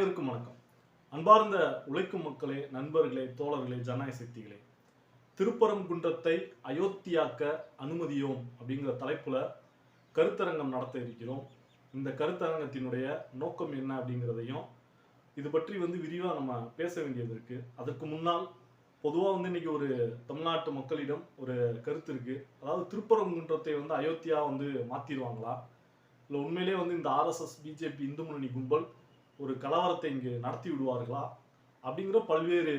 அனைவருக்கும் வணக்கம். அன்பார்ந்த உழைக்கும் மக்களே நண்பர்களே தோழர்களே ஜனநாயக சக்திகளே திருப்பரங்குன்றத்தை அயோத்தியாக்க அனுமதியோம் அப்படிங்கிற தலைப்புல கருத்தரங்கம் நடத்த இருக்கிறோம். இந்த கருத்தரங்கத்தினுடைய நோக்கம் என்ன அப்படிங்கிறதையும் இது பற்றி வந்து விரிவாக நம்ம பேச வேண்டியது இருக்கு. அதற்கு முன்னால் பொதுவாக வந்து இன்னைக்கு ஒரு தமிழ்நாட்டு மக்களிடம் ஒரு கருத்து இருக்கு. அதாவது திருப்பரங்குன்றத்தை வந்து அயோத்தியா வந்து மாத்திடுவாங்களா? இல்லை உண்மையிலேயே வந்து இந்த ஆர்எஸ்எஸ் பிஜேபி இந்து முன்னணி கும்பல் ஒரு கலவரத்தை இங்கு நடத்தி விடுவார்களா? அப்படிங்கிற பல்வேறு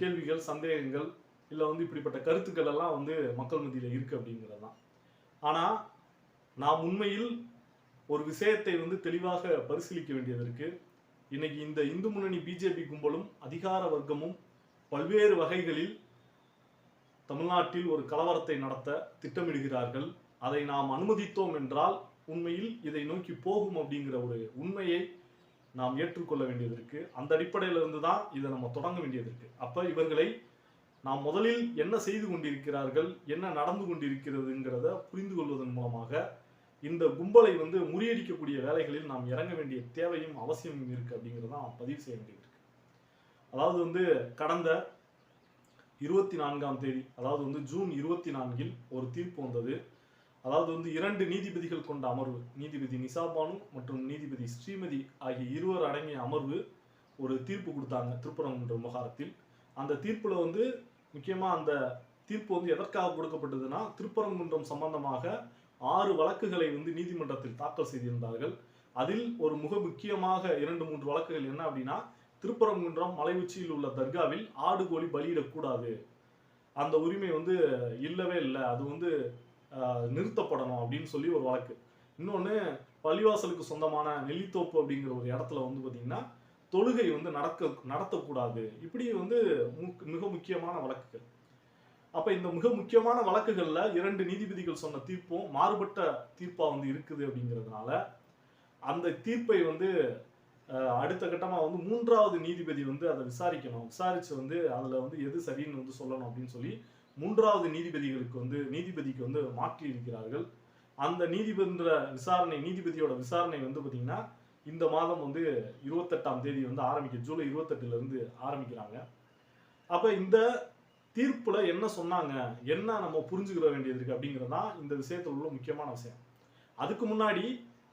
கேள்விகள் சந்தேகங்கள் இல்லை வந்து இப்படிப்பட்ட கருத்துக்கள் எல்லாம் வந்து மக்கள் மத்தியில் இருக்கு அப்படிங்கிறது தான் ஆனால் நாம் உண்மையில் ஒரு விஷயத்தை வந்து தெளிவாக பரிசீலிக்க வேண்டியது இருக்கு. இன்னைக்கு இந்த இந்து முன்னணி பிஜேபி கும்பலும் அதிகார வர்க்கமும் பல்வேறு வகைகளில் தமிழ்நாட்டில் ஒரு கலவரத்தை நடத்த திட்டமிடுகிறார்கள். அதை நாம் அனுமதித்தோம் என்றால் உண்மையில் இதை நோக்கி போகும் அப்படிங்கிற ஒரு உண்மையை நாம் ஏற்றுக்கொள்ள வேண்டியது இருக்கு. அந்த அடிப்படையில இருந்து தான் இதை நம்ம தொடங்க வேண்டியது இருக்கு. அப்ப இவர்களை நாம் முதலில் என்ன செய்து கொண்டிருக்கிறார்கள் என்ன நடந்து கொண்டிருக்கிறதுங்கிறத புரிந்து கொள்வதன் மூலமாக இந்த கும்பலை வந்து முறியடிக்கக்கூடிய வேலைகளில் நாம் இறங்க வேண்டிய தேவையும் அவசியம் இருக்கு அப்படிங்கிறத நாம் பதிவு செய்ய வேண்டியிருக்கு அதாவது வந்து கடந்த இருபத்தி நான்காம் தேதி அதாவது வந்து ஜூன் இருபத்தி நான்கில் ஒரு தீர்ப்பு வந்தது. அதாவது வந்து இரண்டு நீதிபதிகள் கொண்ட அமர்வு நீதிபதி நிசாபானு மற்றும் நீதிபதி ஸ்ரீமதி ஆகிய இருவர் அடங்கிய அமர்வு ஒரு தீர்ப்பு கொடுத்தாங்க திருப்பரங்குன்ற விவகாரத்தில். அந்த தீர்ப்பில் வந்து முக்கியமாக அந்த தீர்ப்பு வந்து எதற்காக கொடுக்கப்பட்டதுன்னா திருப்பரங்குன்றம் சம்பந்தமாக ஆறு வழக்குகளை வந்து நீதிமன்றத்தில் தாக்கல் செய்திருந்தார்கள். அதில் ஒரு மிக முக்கியமாக இரண்டு மூன்று வழக்குகள் என்ன அப்படின்னா திருப்பரங்குன்றம் மலை உச்சியில் உள்ள தர்காவில் ஆடு கோழி பலியிடக்கூடாது. அந்த உரிமை வந்து இல்லவே இல்லை. அது வந்து நிறுத்தப்படணும் அப்படின்னு சொல்லி ஒரு வழக்கு. இன்னொன்று பள்ளிவாசலுக்கு சொந்தமான நெல்லித்தோப்பு அப்படிங்கிற ஒரு இடத்துல வந்து பார்த்தீங்கன்னா தொழுகை வந்து நடக்க நடத்தக்கூடாது. இப்படி வந்து முக்- மிக முக்கியமான வழக்குகள். அப்போ இந்த மிக முக்கியமான வழக்குகளில் இரண்டு நீதிபதிகள் சொன்ன தீர்ப்பும் மாறுபட்ட தீர்ப்பாக வந்து இருக்குது அப்படிங்கிறதுனால அந்த தீர்ப்பை வந்து அடுத்த கட்டமாக வந்து மூன்றாவது நீதிபதி வந்து அதை விசாரிக்கணும். விசாரித்து வந்து அதில் வந்து எது சரின்னு வந்து சொல்லணும் அப்படின்னு சொல்லி மூன்றாவது நீதிபதிகளுக்கு வந்து நீதிபதிக்கு வந்து மாற்றி இருக்கிறார்கள். அந்த நீதிபதின்ற விசாரணை நீதிபதியோட விசாரணை வந்து பார்த்தீங்கன்னா இந்த மாதம் வந்து இருபத்தெட்டாம் தேதி வந்து ஆரம்பிக்க ஜூலை இருபத்தெட்டுல இருந்து ஆரம்பிக்கிறாங்க. அப்ப இந்த தீர்ப்புல என்ன சொன்னாங்க? என்ன நம்ம புரிஞ்சுக்கிற வேண்டியது இருக்கு அப்படிங்கிறது தான் இந்த விஷயத்துல உள்ள முக்கியமான விஷயம். அதுக்கு முன்னாடி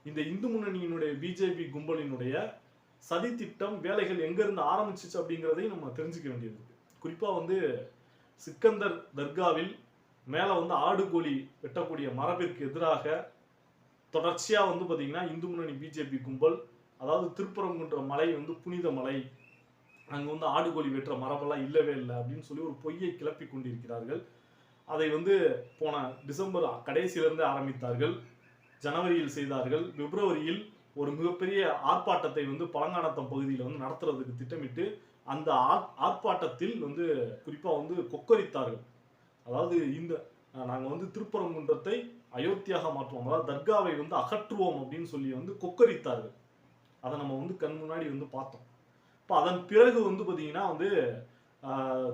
இந்த இந்து முன்னணியினுடைய பிஜேபி கும்பலினுடைய சதி திட்டம் வேலைகள் எங்க இருந்து ஆரம்பிச்சிச்சு அப்படிங்கிறதையும் நம்ம தெரிஞ்சுக்க வேண்டியது இருக்கு. குறிப்பா வந்து சிக்கந்தர் தர்காவில் மேலே வந்து ஆடு கோழி வெட்டக்கூடிய மரபிற்கு எதிராக தொடர்ச்சியாக வந்து பார்த்திங்கன்னா இந்து முன்னணி பிஜேபி கும்பல் அதாவது திருப்பரங்குன்ற மலை வந்து புனித மலை அங்கே வந்து ஆடு கோழி வெட்டுற மரபெல்லாம் இல்லவே இல்லை அப்படின்னு சொல்லி ஒரு பொய்யை கிளப்பி கொண்டிருக்கிறார்கள். அதை வந்து போன டிசம்பர் கடைசியிலிருந்து ஆரம்பித்தார்கள். ஜனவரியில் செய்தார்கள். பிப்ரவரியில் ஒரு மிகப்பெரிய ஆர்ப்பாட்டத்தை வந்து பழங்கானத்தம் பகுதியில் வந்து நடத்துறதுக்கு திட்டமிட்டு அந்த ஆர்ப்பாட்டத்தில் வந்து குறிப்பாக வந்து கொக்கரித்தார்கள். அதாவது இந்த நாங்கள் வந்து திருப்பரங்குன்றத்தை அயோத்தியாக மாற்றுவோம். அதாவது தர்காவை வந்து அகற்றுவோம் அப்படின்னு சொல்லி வந்து கொக்கரித்தார்கள். அதை நம்ம வந்து கண் முன்னாடி வந்து பார்த்தோம். இப்போ அதன் பிறகு வந்து பார்த்தீங்கன்னா வந்து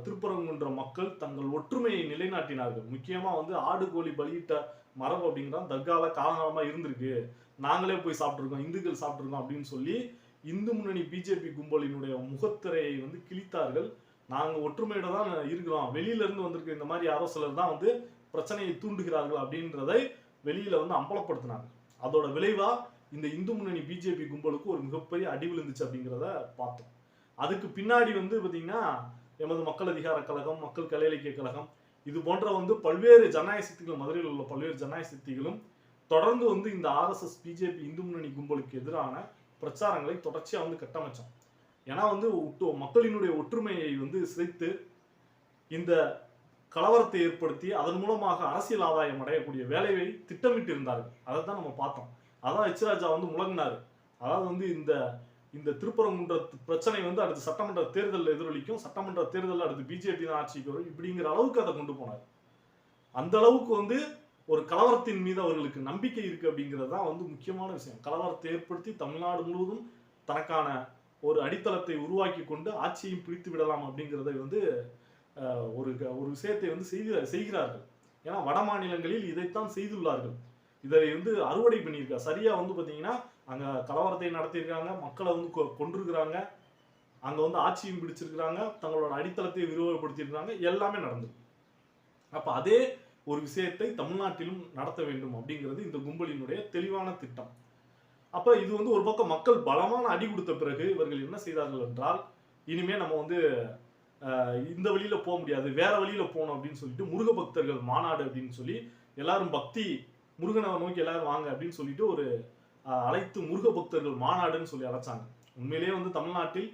திருப்பரங்குன்ற மக்கள் தங்கள் ஒற்றுமையை நிலைநாட்டினார்கள். முக்கியமாக வந்து ஆடு கோழி பலியிட்ட மரபு அப்படிங்கிறது தர்காவில் காலகாலமாக இருந்திருக்கு. நாங்களே போய் சாப்பிட்ருக்கோம் இந்துக்கள் சாப்பிட்ருக்கோம் அப்படின்னு சொல்லி இந்து முன்னணி பிஜேபி கும்பலினுடைய முகத்திரையை வந்து கிழித்தார்கள். நாங்கள் ஒற்றுமையோட தான் இருக்கிறோம். வெளியில இருந்து வந்திருக்க இந்த மாதிரி யாரோ சிலர் தான் வந்து பிரச்சனையை தூண்டுகிறார்கள் அப்படின்றதை வெளியில் வந்து அம்பலப்படுத்தினாங்க. அதோட விளைவா இந்த இந்து முன்னணி பிஜேபி கும்பலுக்கு ஒரு மிகப்பெரிய அடி விழுந்துச்சு அப்படிங்கிறத பார்த்தோம். அதுக்கு பின்னாடி வந்து பார்த்தீங்கன்னா எமது மக்கள் அதிகார கழகம் மக்கள் கலை இலக்கிய கழகம் இது போன்ற வந்து பல்வேறு ஜனநாயக சக்திகள் மதுரையில் உள்ள பல்வேறு ஜனநாயக சக்திகளும் தொடர்ந்து வந்து இந்த ஆர்எஸ்எஸ் பிஜேபி இந்து முன்னணி கும்பலுக்கு எதிரான பிரச்சாரங்களை தொடர்ச்சியாக வந்து கட்டமைச்சோம். ஏன்னா வந்து ஒட்டு- மக்களினுடைய ஒற்றுமையை வந்து சிதைத்து இந்த கலவரத்தை ஏற்படுத்தி அதன் மூலமாக அரசியல் ஆதாயம் அடையக்கூடிய வேலையை திட்டமிட்டு இருந்தார்கள். அதை தான் நம்ம பார்த்தோம். அதான் எச்ராஜா வந்து முழங்கினார். அதாவது வந்து இந்த இந்த திருப்பரங்குன்ற பிரச்சனை வந்து அடுத்து சட்டமன்ற தேர்தலில் எதிரொலிக்கும். சட்டமன்ற தேர்தலில் அடுத்து பிஜேபி தான் ஆட்சிக்கு வரும். இப்படிங்கிற அளவுக்கு அதை கொண்டு போனார். அந்த அளவுக்கு வந்து ஒரு கலவரத்தின் மீது அவர்களுக்கு நம்பிக்கை இருக்கு அப்படிங்கிறது தான் வந்து முக்கியமான விஷயம். கலவரத்தை ஏற்படுத்தி தமிழ்நாடு முழுவதும் தனக்கான ஒரு அடித்தளத்தை உருவாக்கி கொண்டு ஆட்சியையும் பிடித்து விடலாம் அப்படிங்கிறத வந்து ஒரு க- ஒரு விஷயத்தை வந்து செய்து செய்கிறார்கள். ஏன்னா வட மாநிலங்களில் இதைத்தான் செய்துள்ளார்கள். இதை வந்து அறுவடை பண்ணியிருக்கா சரியாக வந்து பார்த்தீங்கன்னா அங்கே கலவரத்தை நடத்தியிருக்காங்க மக்களை வந்து கொ- கொன்றிருக்கிறாங்க அங்கே வந்து ஆட்சியும் பிடிச்சிருக்கிறாங்க தங்களோட அடித்தளத்தை விரிவுபடுத்தியிருக்காங்க எல்லாமே நடந்திருக்கு அப்போ அதே ஒரு விஷயத்தை தமிழ்நாட்டிலும் நடத்த வேண்டும் அப்படிங்கிறது இந்த கும்பலினுடைய தெளிவான திட்டம். அப்போ இது வந்து ஒரு பக்கம் மக்கள் பலமான அடி கொடுத்த பிறகு இவர்கள் என்ன செய்தார்கள் என்றால் இனிமே நம்ம வந்து இந்த வழியில் போக முடியாது வேற வழியில் போகணும் அப்படின்னு சொல்லிட்டு முருக பக்தர்கள் மாநாடு அப்படின்னு சொல்லி எல்லாரும் பக்தி முருகனை நோக்கி எல்லாரும் வாங்க அப்படின்னு சொல்லிட்டு ஒரு அழைத்து முருக பக்தர்கள் மாநாடுன்னு சொல்லி அழைச்சாங்க. உண்மையிலேயே வந்து தமிழ்நாட்டில்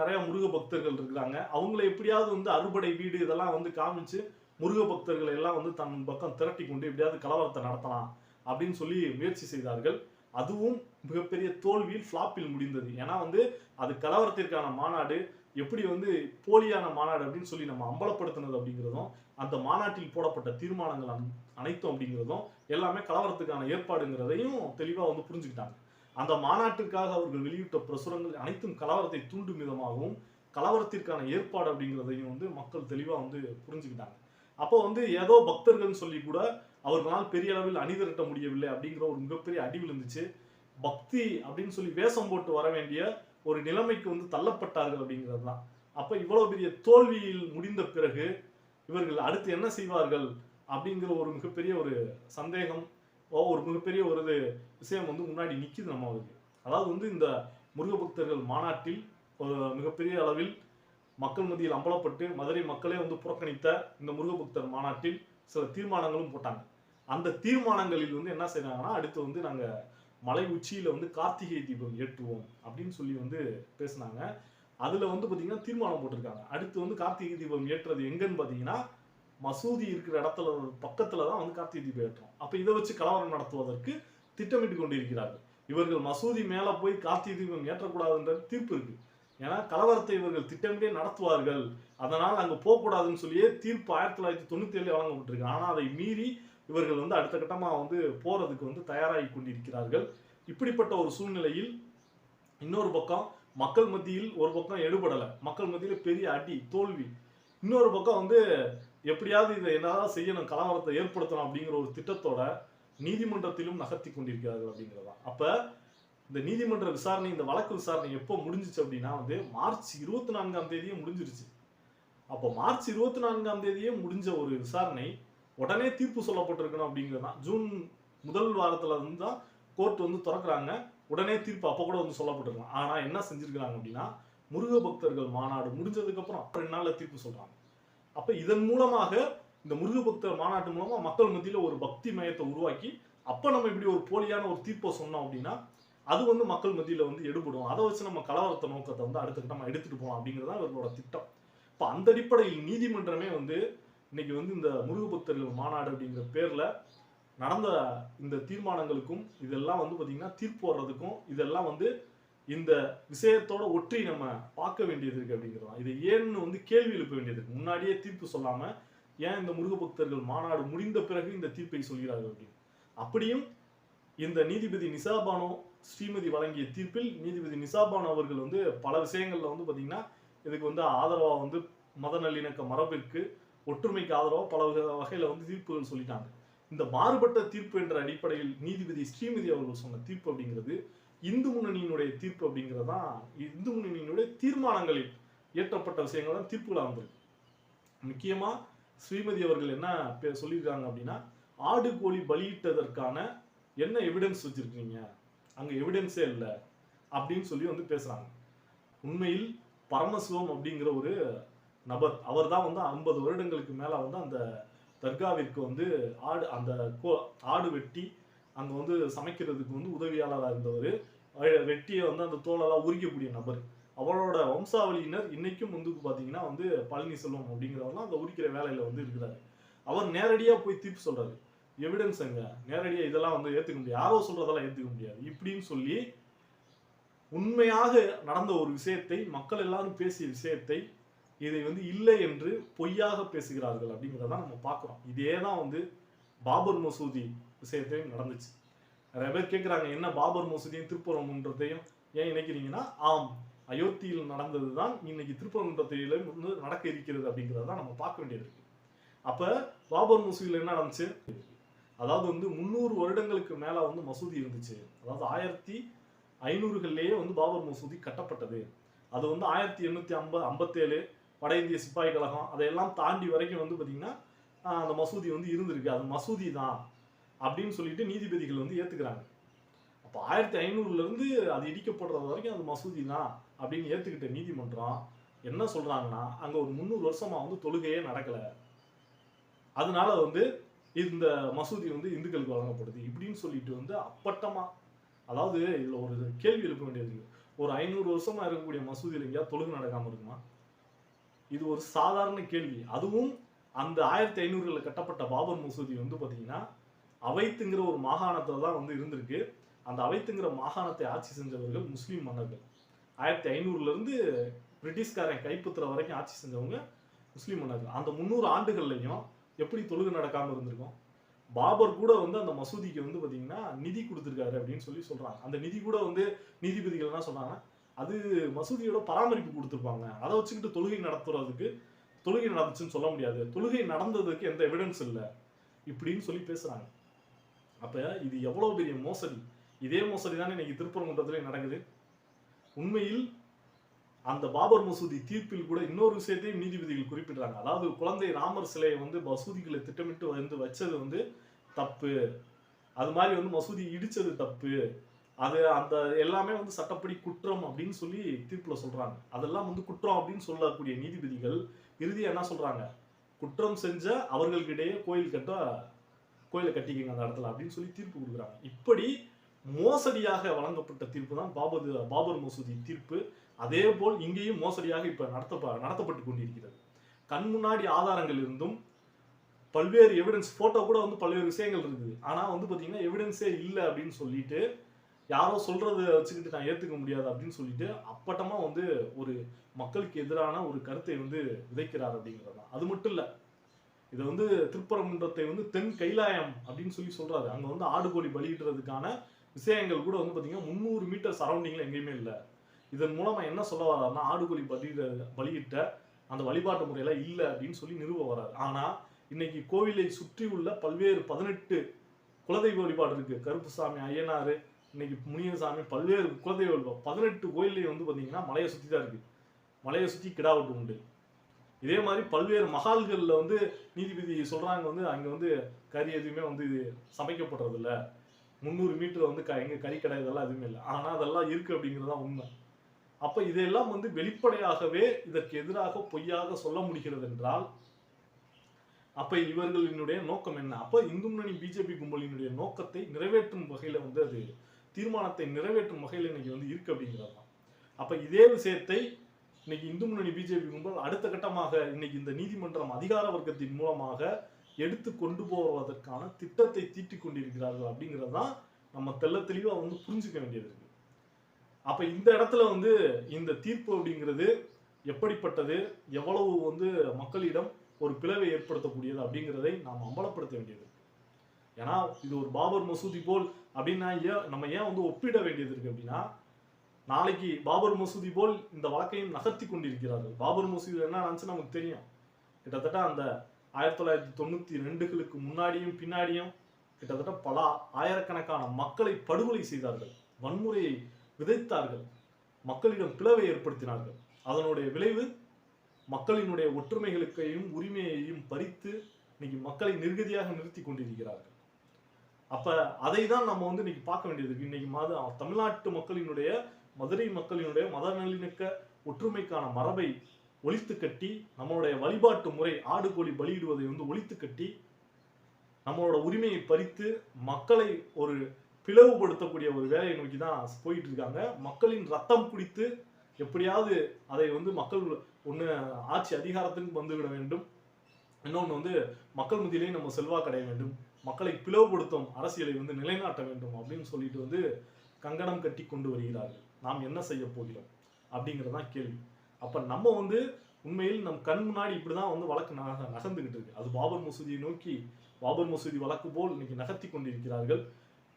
நிறைய முருக பக்தர்கள் இருக்கிறாங்க. அவங்கள எப்படியாவது வந்து அறுபடை வீடு இதெல்லாம் வந்து காமிச்சு முருக பக்தர்களை எல்லாம் வந்து தன் பக்கம் திரட்டி கொண்டு எப்படியாவது கலவரத்தை நடத்தலாம் அப்படின்னு சொல்லி முயற்சி செய்தார்கள். அதுவும் மிகப்பெரிய தோல்வியில் ஃப்ளாப்பில் முடிந்தது. ஏன்னா வந்து அது கலவரத்திற்கான மாநாடு எப்படி வந்து போலியான மாநாடு அப்படின்னு சொல்லி நம்ம அம்பலப்படுத்தினது அப்படிங்கிறதும் அந்த மாநாட்டில் போடப்பட்ட தீர்மானங்கள் அந் அனைத்தும் அப்படிங்கிறதும் எல்லாமே கலவரத்துக்கான ஏற்பாடுங்கிறதையும் தெளிவாக வந்து புரிஞ்சுக்கிட்டாங்க. அந்த மாநாட்டிற்காக அவர்கள் வெளியிட்ட பிரசுரங்கள் அனைத்தும் கலவரத்தை தூண்டும் விதமாகவும் கலவரத்திற்கான ஏற்பாடு அப்படிங்கிறதையும் வந்து மக்கள் தெளிவாக வந்து புரிஞ்சுக்கிட்டாங்க. அப்போ வந்து ஏதோ பக்தர்கள்னு சொல்லி கூட அவர்களால் பெரிய அளவில் அணிதிரட்ட முடியவில்லை அப்படிங்கிற ஒரு மிகப்பெரிய அடி விழுந்துச்சு. பக்தி அப்படின்னு சொல்லி வேஷம் போட்டு வர வேண்டிய ஒரு நிலைமைக்கு வந்து தள்ளப்பட்டார்கள் அப்படிங்கிறது தான். அப்போ இவ்வளோ பெரிய தோல்வியில் முடிந்த பிறகு இவர்கள் அடுத்து என்ன செய்வார்கள் அப்படிங்கிற ஒரு மிகப்பெரிய ஒரு சந்தேகம் ஓ, ஒரு மிகப்பெரிய ஒரு இது விஷயம் வந்து முன்னாடி நிற்கிது நம்ம அவருக்கு. அதாவது வந்து இந்த முருக பக்தர்கள் மாநாட்டில் ஒரு மிகப்பெரிய அளவில் மக்கள் மத்தியில் அம்பலப்பட்டு மதுரை மக்களே வந்து புறக்கணித்த இந்த முருகபக்தர் மாநாட்டில் சில தீர்மானங்களும் போட்டாங்க. அந்த தீர்மானங்களில் வந்து என்ன செய்கிறாங்கன்னா அடுத்து வந்து நாங்க மலை உச்சியில வந்து கார்த்திகை தீபம் ஏற்றுவோம் அப்படின்னு சொல்லி வந்து பேசுனாங்க. அதுல வந்து பாத்தீங்கன்னா தீர்மானம் போட்டிருக்காங்க. அடுத்து வந்து கார்த்திகை தீபம் ஏற்றுறது எங்கன்னு பாத்தீங்கன்னா மசூதி இருக்கிற இடத்துல பக்கத்தில் தான் வந்து கார்த்திகை தீபம் ஏற்றோம் அப்ப இதை வச்சு கலவரம் நடத்துவதற்கு திட்டமிட்டு கொண்டிருக்கிறார்கள். இவர்கள் மசூதி மேல போய் கார்த்திகை தீபம் ஏற்றக்கூடாதுன்ற தீர்ப்பு இருக்கு. ஏன்னா கலவரத்தை இவர்கள் திட்டமிட்டே நடத்துவார்கள். அதனால் அங்கே போகக்கூடாதுன்னு சொல்லியே தீர்ப்பு ஆயிரத்தி தொள்ளாயிரத்தி தொண்ணூற்றி ஏழு வழங்கப்பட்டிருக்கு. ஆனால் அதை மீறி இவர்கள் வந்து அடுத்த கட்டமாக வந்து போகிறதுக்கு வந்து தயாராகி கொண்டிருக்கிறார்கள். இப்படிப்பட்ட ஒரு சூழ்நிலையில் இன்னொரு பக்கம் மக்கள் மத்தியில் ஒரு பக்கம் எடுபடலை. மக்கள் மத்தியில் பெரிய அடி தோல்வி. இன்னொரு பக்கம் வந்து எப்படியாவது இதை என்னதான் செய்யணும் கலவரத்தை ஏற்படுத்தணும் அப்படிங்கிற ஒரு திட்டத்தோட நீதிமன்றத்திலும் நகர்த்தி கொண்டிருக்கிறார்கள் அப்படிங்கிறதான். அப்போ இந்த நீதிமன்ற விசாரணை இந்த வழக்கு விசாரணை எப்போ முடிஞ்சிச்சு அப்படின்னா வந்து மார்ச் இருபத்தி நான்காம் தேதியே முடிஞ்சிருச்சு. அப்போ மார்ச் இருபத்தி நான்காம் தேதியே முடிஞ்ச ஒரு விசாரணை உடனே தீர்ப்பு சொல்லப்பட்டிருக்கணும் அப்படிங்கிறது தான். ஜூன் முதல் வாரத்துல இருந்து தான் கோர்ட் வந்து திறக்கிறாங்க. உடனே தீர்ப்பு அப்போ கூட வந்து சொல்லப்பட்டிருக்கலாம். ஆனால் என்ன செஞ்சிருக்கிறாங்க அப்படின்னா முருக பக்தர்கள் மாநாடு முடிஞ்சதுக்கப்புறம் ரெண்டு நாளில் தீர்ப்பு சொல்கிறாங்க அப்போ இதன் மூலமாக இந்த முருக பக்தர் மாநாட்டு மூலமாக மக்கள் மத்தியில் ஒரு பக்தி மயத்தை உருவாக்கி அப்போ நம்ம இப்படி ஒரு போலியான ஒரு தீர்ப்பை சொன்னோம் அப்படின்னா அது வந்து மக்கள் மத்தியில் வந்து எடுபடும். அதை வச்சு நம்ம கலவரத்தை நோக்கத்தை வந்து அடுத்த நம்ம எடுத்துகிட்டு போகலாம் அப்படிங்கிறது தான் இவர்களோட திட்டம். இப்போ அந்த அடிப்படையில் நீதிமன்றமே வந்து இன்னைக்கு வந்து இந்த முருகபக்தர்கள் மாநாடு அப்படிங்கிற பேரில் நடந்த இந்த தீர்மானங்களுக்கும் இதெல்லாம் வந்து பார்த்திங்கன்னா தீர்ப்பு வர்றதுக்கும் இதெல்லாம் வந்து இந்த விஷயத்தோட ஒற்றி நம்ம பார்க்க வேண்டியது இருக்குது அப்படிங்கிறது இதை ஏன்னு வந்து கேள்வி எழுப்ப வேண்டியது முன்னாடியே தீர்ப்பு சொல்லாமல் ஏன் இந்த முருக பக்தர்கள் மாநாடு முடிந்த பிறகு இந்த தீர்ப்பை சொல்கிறார்கள் அப்படின்னு? அப்படியும் இந்த நீதிபதி நிசாபானோ ஸ்ரீமதி வழங்கிய தீர்ப்பில் நீதிபதி நிசாபான் அவர்கள் வந்து பல விஷயங்களில் வந்து பார்த்தீங்கன்னா இதுக்கு வந்து ஆதரவாக வந்து மத நல்லிணக்க மரபிற்கு ஒற்றுமைக்கு ஆதரவாக பல வகையில் வந்து தீர்ப்புகள் சொல்லிட்டாங்க. இந்த மாறுபட்ட தீர்ப்பு என்ற அடிப்படையில் நீதிபதி ஸ்ரீமதி அவர்கள் சொன்ன தீர்ப்பு அப்படிங்கிறது இந்து முன்னணியினுடைய தீர்ப்பு அப்படிங்கிறது தான் இந்து முன்னணியினுடைய தீர்மானங்களில் இயற்றப்பட்ட விஷயங்கள் தான் தீர்ப்புகளாக வந்திருக்கு. முக்கியமாக ஸ்ரீமதி அவர்கள் என்ன சொல்லியிருக்காங்க அப்படின்னா ஆடு கோழி பலியிட்டதற்கான என்ன எவிடன்ஸ் வச்சிருக்கீங்க? அங்கே எவிடன்ஸே இல்லை. அப்படின்னு சொல்லி வந்து பேசுகிறாங்க உண்மையில் பரமசிவம் அப்படிங்கிற ஒரு நபர் அவர் தான் வந்து ஐம்பது வருடங்களுக்கு மேலே வந்து அந்த தர்காவிற்கு வந்து ஆடு அந்த கோ- ஆடு வெட்டி அங்கே வந்து சமைக்கிறதுக்கு வந்து உதவியாளராக இருந்தவர். வெட்டியை வந்து அந்த தோலெல்லாம் உரிக்கக்கூடிய நபர். அவரோட வம்சாவளியினர் இன்னைக்கும் வந்து பார்த்தீங்கன்னா வந்து பழனிசெல்வம் அப்படிங்கிறவர்லாம் அந்த உரிக்கிற வேலையில் வந்து இருக்கிறாரு. அவர் நேரடியாக போய் தீர்ப்பு சொல்கிறாரு எவிடன்ஸுங்க நேரடியாக இதெல்லாம் வந்து ஏற்றுக்க முடியாது. யாரோ சொல்கிறதெல்லாம் ஏற்றுக்க முடியாது. இப்படின்னு சொல்லி உண்மையாக நடந்த ஒரு விஷயத்தை மக்கள் எல்லாரும் பேசிய விஷயத்தை இதை வந்து இல்லை என்று பொய்யாக பேசுகிறார்கள் அப்படிங்கிறத நம்ம பார்க்குறோம். இதே தான் வந்து பாபர் மசூதி விஷயத்தையும் நடந்துச்சு. நிறைய பேர் கேட்குறாங்க என்ன பாபர் மசூதியும் திருப்பரங்குன்றத்தையும் ஏன் இணைக்கிறீங்கன்னா ஆம் அயோத்தியில் நடந்தது தான் இன்னைக்கு திருப்பரங்குன்றத்திலும் வந்து நடக்க இருக்கிறது அப்படிங்கிறத தான் நம்ம பார்க்க வேண்டியது இருக்கு. அப்போ பாபர் மசூதியில் என்ன நடந்துச்சு? அதாவது வந்து முந்நூறு வருடங்களுக்கு மேலே வந்து மசூதி இருந்துச்சு. அதாவது ஆயிரத்தி ஐநூறுகள்லேயே வந்து பாபர் மசூதி கட்டப்பட்டது. அது வந்து ஆயிரத்தி எண்ணூத்தி ஐம்பது ஐம்பத்தேழு வட இந்திய சிப்பாய் கழகம் அதையெல்லாம் தாண்டி வரைக்கும் வந்து பார்த்திங்கன்னா அந்த மசூதி வந்து இருந்திருக்கு. அது மசூதி தான் அப்படின்னு சொல்லிட்டு நீதிபதிகள் வந்து ஏற்றுக்கிறாங்க அப்போ ஆயிரத்தி ஐநூறுலேருந்து அது இடிக்கப்படுறது வரைக்கும் அது மசூதி தான் அப்படின்னு ஏற்றுக்கிட்ட நீதிமன்றம் என்ன சொல்கிறாங்கன்னா அங்கே ஒரு முந்நூறு வருஷமாக வந்து தொழுகையே நடக்கலை. அதனால வந்து இந்த மசூதி வந்து இந்துக்களுக்கு வழங்கப்படுது இப்படின்னு சொல்லிட்டு வந்து அப்பட்டமா அதாவது இதுல ஒரு கேள்வி எழுப்ப வேண்டியது ஒரு ஐநூறு வருஷமா இருக்கக்கூடிய மசூதியில் எங்கேயாவது தொழுகு நடக்காம இருக்குமா? இது ஒரு சாதாரண கேள்வி. அதுவும் அந்த ஆயிரத்தி ஐநூறுல கட்டப்பட்ட பாபர் மசூதி வந்து பாத்தீங்கன்னா அவைத்துங்கிற ஒரு மாகாணத்துல தான் வந்து இருந்திருக்கு. அந்த அவைத்துங்கிற மாகாணத்தை ஆட்சி செஞ்சவர்கள் முஸ்லீம் மன்னர்கள். ஆயிரத்தி ஐநூறுல இருந்து பிரிட்டிஷ்காரன் கைப்பற்றுற வரைக்கும் ஆட்சி செஞ்சவங்க முஸ்லீம் மன்னர்கள். அந்த முந்நூறு ஆண்டுகள்லையும் எப்படி தொழுகை நடக்காமல் இருந்திருக்கும்? பாபர் கூட வந்து அந்த மசூதிக்கு வந்து பார்த்தீங்கன்னா நிதி கொடுத்துருக்காரு அப்படின்னு சொல்லி சொல்கிறாங்க அந்த நிதி கூட வந்து நீதிபதிகள் என்ன சொன்னாங்க அது மசூதியோட பராமரிப்பு கொடுத்துருப்பாங்க. அதை வச்சுக்கிட்டு தொழுகை நடத்துறதுக்கு தொழுகை நடந்துச்சுன்னு சொல்ல முடியாது. தொழுகை நடந்ததுக்கு எந்த எவிடன்ஸ் இல்லை இப்படின்னு சொல்லி பேசுகிறாங்க அப்போ இது எவ்வளோ பெரிய மோசடி? இதே மோசடி தானே இன்னைக்கு திருப்பரங்குன்றத்துலேயும் நடக்குது. உண்மையில் அந்த பாபர் மசூதி தீர்ப்பில் கூட இன்னொரு விஷயத்தையும் நீதிபதிகள் குறிப்பிடுறாங்க. அதாவது குழந்தை ராமர் சிலையை வந்து மசூதிகளை திட்டமிட்டு வந்து வச்சது வந்து தப்பு. அது மாதிரி வந்து மசூதி இடிச்சது தப்பு. அது அந்த எல்லாமே வந்து சட்டப்படி குற்றம் அப்படின்னு சொல்லி தீர்ப்பில் சொல்றாங்க. அதெல்லாம் வந்து குற்றம் அப்படின்னு சொல்லக்கூடிய நீதிபதிகள் இறுதியாக என்ன சொல்றாங்க? குற்றம் செஞ்ச அவர்களுக்கிடையே கோயில் கட்ட கோயிலை கட்டிக்கங்க அந்த இடத்துல அப்படின்னு சொல்லி தீர்ப்பு கொடுக்குறாங்க. இப்படி மோசடியாக வழங்கப்பட்ட தீர்ப்பு தான் பாபர் பாபர் மசூதி தீர்ப்பு. அதே போல் இங்கேயும் மோசடியாக இப்ப நடத்த நடத்தப்பட்டு கொண்டிருக்கிறது. கண் முன்னாடி ஆதாரங்கள் இருந்தும் பல்வேறு எவிடன்ஸ் போட்டோ கூட வந்து பல்வேறு விஷயங்கள் இருக்குது. ஆனா வந்து பாத்தீங்கன்னா எவிடன்ஸே இல்லை அப்படின்னு சொல்லிட்டு யாரோ சொல்கிறத வச்சுக்கிட்டு நான் ஏற்றுக்க முடியாது அப்படின்னு சொல்லிட்டு அப்பட்டமா வந்து ஒரு மக்களுக்கு எதிரான ஒரு கருத்தை வந்து விதைக்கிறார் அப்படிங்கிறது தான். அது மட்டும் இல்லை இதை வந்து திருப்பரங்குன்றத்தை வந்து தென் கைலாயம் அப்படின்னு சொல்லி சொல்றாரு. அங்க வந்து ஆடு கோழி பலியிடுறதுக்கான விஷயங்கள் கூட வந்து பார்த்தீங்கன்னா முந்நூறு மீட்டர் சரௌண்டிங்கில் எங்கேயுமே இல்லை. இதன் மூலமாக என்ன சொல்ல வர்றாருன்னா ஆடுகோழி பலியிட பலியிட்ட அந்த வழிபாட்டு முறையெல்லாம் இல்லை அப்படின்னு சொல்லி நிறுவ வர்றாரு ஆனால் இன்னைக்கு கோவிலை சுற்றி உள்ள பல்வேறு பதினெட்டு குலதெய்வ வழிபாடு இருக்கு. கருப்புசாமி ஐயனார் இன்னைக்கு முனியசாமி பல்வேறு குலதெய்வ வழிபாடு பதினெட்டு கோயில்லையும் வந்து பார்த்தீங்கன்னா மலையை சுற்றி தான் இருக்குது மலையை சுற்றி கிடாவட்டு உண்டு. இதே மாதிரி பல்வேறு மகால்களில் வந்து நீதிபதி சொல்கிறாங்க வந்து அங்கே வந்து கறி எதுவுமே வந்து சமைக்கப்படுறதில்ல முந்நூறு மீட்டர் வந்து க- எங்க கறிக்கடை கடை இதெல்லாம் எதுவுமே இல்லை. ஆனா அதெல்லாம் இருக்குது அப்படிங்கிறது தான் உண்மை. அப்ப இதையெல்லாம் வந்து வெளிப்படையாகவே இதற்கு எதிராக பொய்யாக சொல்ல முடிகிறது என்றால் அப்ப இவர்களினுடைய நோக்கம் என்ன? அப்ப இந்து முன்னணி பிஜேபி கும்பலினுடைய நோக்கத்தை நிறைவேற்றும் வகையில வந்து அது தீர்மானத்தை நிறைவேற்றும் வகையில இன்னைக்கு வந்து இருக்கு அப்படிங்கிறது தான். அப்ப இதே விஷயத்தை இன்னைக்கு இந்து முன்னணி பிஜேபி கும்பல் அடுத்த கட்டமாக இன்னைக்கு இந்த நீதிமன்றம் அதிகார வர்க்கத்தின் மூலமாக எடுத்து கொண்டு போவதற்கான திட்டத்தை தீட்டிக் கொண்டிருக்கிறார்கள் அப்படிங்கிறது தான் நம்ம தெல்ல தெளிவாக வந்து புரிஞ்சுக்க வேண்டியது இருக்கு. அப்ப இந்த இடத்துல வந்து இந்த தீர்ப்பு அப்படிங்கிறது எப்படிப்பட்டது எவ்வளவு வந்து மக்களிடம் ஒரு பிளவை ஏற்படுத்தக்கூடியது அப்படிங்கிறதை நாம் அம்பலப்படுத்த வேண்டியது ஏன்னா இது ஒரு பாபர் மசூதி போல் அப்படின்னா ஏன் நம்ம ஏன் வந்து ஒப்பிட வேண்டியது இருக்கு அப்படின்னா நாளைக்கு பாபர் மசூதி போல் இந்த வழக்கையும் நகர்த்தி கொண்டிருக்கிறார்கள். பாபர் மசூதி என்ன நடந்துச்சு நமக்கு தெரியும். கிட்டத்தட்ட அந்த ஆயிரத்தி தொள்ளாயிரத்தி தொண்ணூத்தி ரெண்டுகளுக்கு முன்னாடியும் பின்னாடியும் கிட்டத்தட்ட பல ஆயிரக்கணக்கான மக்களை படுகொலை செய்தார்கள் வன்முறையை விதைத்தார்கள் மக்களிடம் பிளவை ஏற்படுத்தினார்கள். அதனுடைய விளைவு மக்களினுடைய ஒற்றுமைகளுக்கையும் உரிமையையும் பறித்து இன்னைக்கு மக்களை நிர்கதியாக நிறுத்தி கொண்டிருக்கிறார்கள். அப்ப அதை தான் நம்ம வந்து இன்னைக்கு பார்க்க வேண்டியது இன்னைக்கு மத தமிழ்நாட்டு மக்களினுடைய மதுரை மக்களினுடைய மத நல்லிணக்க ஒற்றுமைக்கான மரபை ஒழித்து கட்டி நம்மளுடைய வழிபாட்டு முறை ஆடு கோழி பலியிடுவதை வந்து ஒழித்து கட்டி நம்மளோட உரிமையை பறித்து மக்களை ஒரு பிளவுபடுத்தக்கூடிய ஒரு வேலையை நோக்கி தான் போயிட்டு இருக்காங்க. மக்களின் ரத்தம் குடித்து எப்படியாவது அதை வந்து மக்கள் ஒன்று ஆட்சி அதிகாரத்துக்கு வந்துவிட வேண்டும். இன்னொன்று வந்து மக்கள் மத்தியிலேயே நம்ம செல்வாக்கடைய வேண்டும். மக்களை பிளவுபடுத்தும் அரசியலை வந்து நிலைநாட்ட வேண்டும் அப்படின்னு சொல்லிட்டு வந்து கங்கணம் கட்டி கொண்டு வருகிறார்கள். நாம் என்ன செய்ய போகிறோம்? அப்படிங்கிறது தான் கேள்வி. அப்போ நம்ம வந்து உண்மையில் நம் கண் முன்னாடி இப்படி தான் வந்து வழக்கு நகர்ந்துகிட்டு இருக்கு. அது பாபர் மசூதியை நோக்கி பாபர் மசூதி வழக்கு போல் இன்னைக்கு நகர்த்தி கொண்டிருக்கிறார்கள்.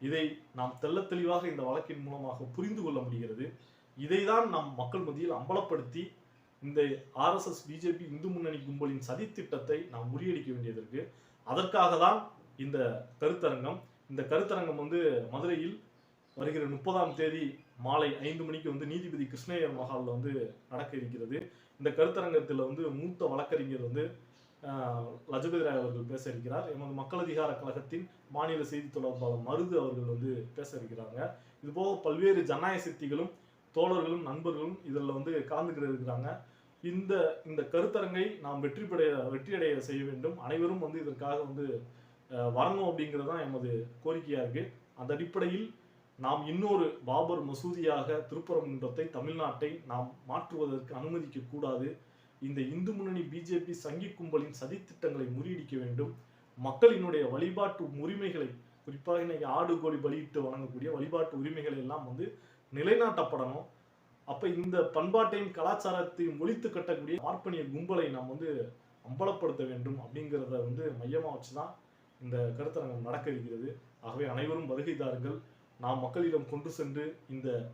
இதை நாம் தெல்ல தெளிவாக இந்த வழக்கின் மூலமாக புரிந்து கொள்ள முடிகிறது. இதை தான் நாம் மக்கள் மத்தியில் அம்பலப்படுத்தி இந்த ஆர்எஸ்எஸ் பிஜேபி இந்து முன்னணி கும்பலின் சதித்திட்டத்தை நாம் முறியடிக்க வேண்டியது இருக்கு. அதற்காக தான் இந்த கருத்தரங்கம் இந்த கருத்தரங்கம் வந்து மதுரையில் வருகிற முப்பதாம் தேதி மாலை ஐந்து மணிக்கு வந்து நீதிபதி கிருஷ்ணயர் மஹாலில் வந்து நடக்க இருக்கிறது இந்த கருத்தரங்கத்தில் வந்து மூத்த வழக்கறிஞர் வந்து லஜபதி ராய் அவர்கள் பேச இருக்கிறார் எமது மக்கள் அதிகார கழகத்தின் மாநில செய்தி தொடர்பாளர் மருது அவர்கள் வந்து பேச இருக்கிறாங்க இதுபோக பல்வேறு ஜனநாயக சக்திகளும் தோழர்களும் நண்பர்களும் இதில் வந்து கலந்துக்கிட்டு இருக்கிறாங்க. இந்த இந்த கருத்தரங்கை நாம் வெற்றி படைய வெற்றியடைய செய்ய வேண்டும். அனைவரும் வந்து இதற்காக வந்து வரணும் அப்படிங்கிறது தான் எமது கோரிக்கையாக இருக்குது அந்த அடிப்படையில் நாம் இன்னொரு பாபர் மசூதியாக திருப்பரங்குன்றத்தை தமிழ்நாட்டை நாம் மாற்றுவதற்கு அனுமதிக்க கூடாது. இந்த இந்து முன்னணி பிஜேபி சங்கி கும்பலின் சதித்திட்டங்களை முறியடிக்க வேண்டும். மக்களினுடைய வழிபாட்டு உரிமைகளை குறிப்பாக இன்னைக்கு ஆடு கோழி பலியிட்டு வழங்கக்கூடிய வழிபாட்டு உரிமைகளை எல்லாம் வந்து நிலைநாட்டப்படணும். அப்ப இந்த பண்பாட்டையும் கலாச்சாரத்தையும் ஒழித்து கட்டக்கூடிய பார்ப்பனிய கும்பலை நாம் வந்து அம்பலப்படுத்த வேண்டும் அப்படிங்கிறத வந்து மையமா வச்சுதான் இந்த கருத்தரங்கம் நடக்க இருக்கிறது. ஆகவே அனைவரும் வருகை தாருங்கள் நாம் மக்களிடம் கொண்டு சென்று இந்த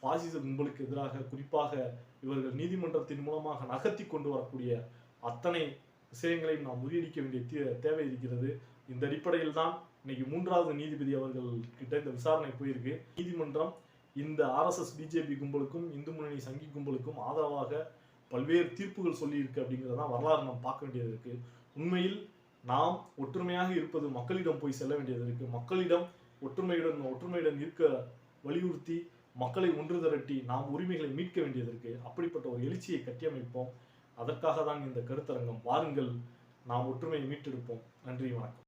பாசிச கும்பலுக்கு எதிராக குறிப்பாக இவர்கள் நீதிமன்றத்தின் மூலமாக நகர்த்தி கொண்டு வரக்கூடிய அத்தனை விஷயங்களையும் நாம் முறியடிக்க வேண்டிய தே- தேவை இருக்கிறது. இந்த அடிப்படையில் தான் இன்னைக்கு மூன்றாவது நீதிபதி அவர்கள் கிட்ட இந்த விசாரணை போயிருக்கு. நீதிமன்றம் இந்த ஆர்எஸ்எஸ் பிஜேபி கும்பலுக்கும் இந்து முன்னணி சங்கி கும்பலுக்கும் ஆதரவாக பல்வேறு தீர்ப்புகள் சொல்லியிருக்கு அப்படிங்கிறதான் வரலாறு நாம் பார்க்க வேண்டியது இருக்கு. உண்மையில் நாம் ஒற்றுமையாக இருப்பது மக்களிடம் போய் செல்ல வேண்டியது இருக்கு. மக்களிடம் ஒற்றுமையுடன் ஒற்றுமையுடன் இருக்க வலியுறுத்தி மக்களை ஒன்று திரட்டி நாம் உரிமைகளை மீட்க வேண்டியதற்கு அப்படிப்பட்ட ஒரு எழுச்சியை கட்டியமைப்போம். அதற்காக தான் இந்த கருத்தரங்கம். வாருங்கள் நாம் ஒற்றுமையை மீட்டெடுப்போம். நன்றி வணக்கம்.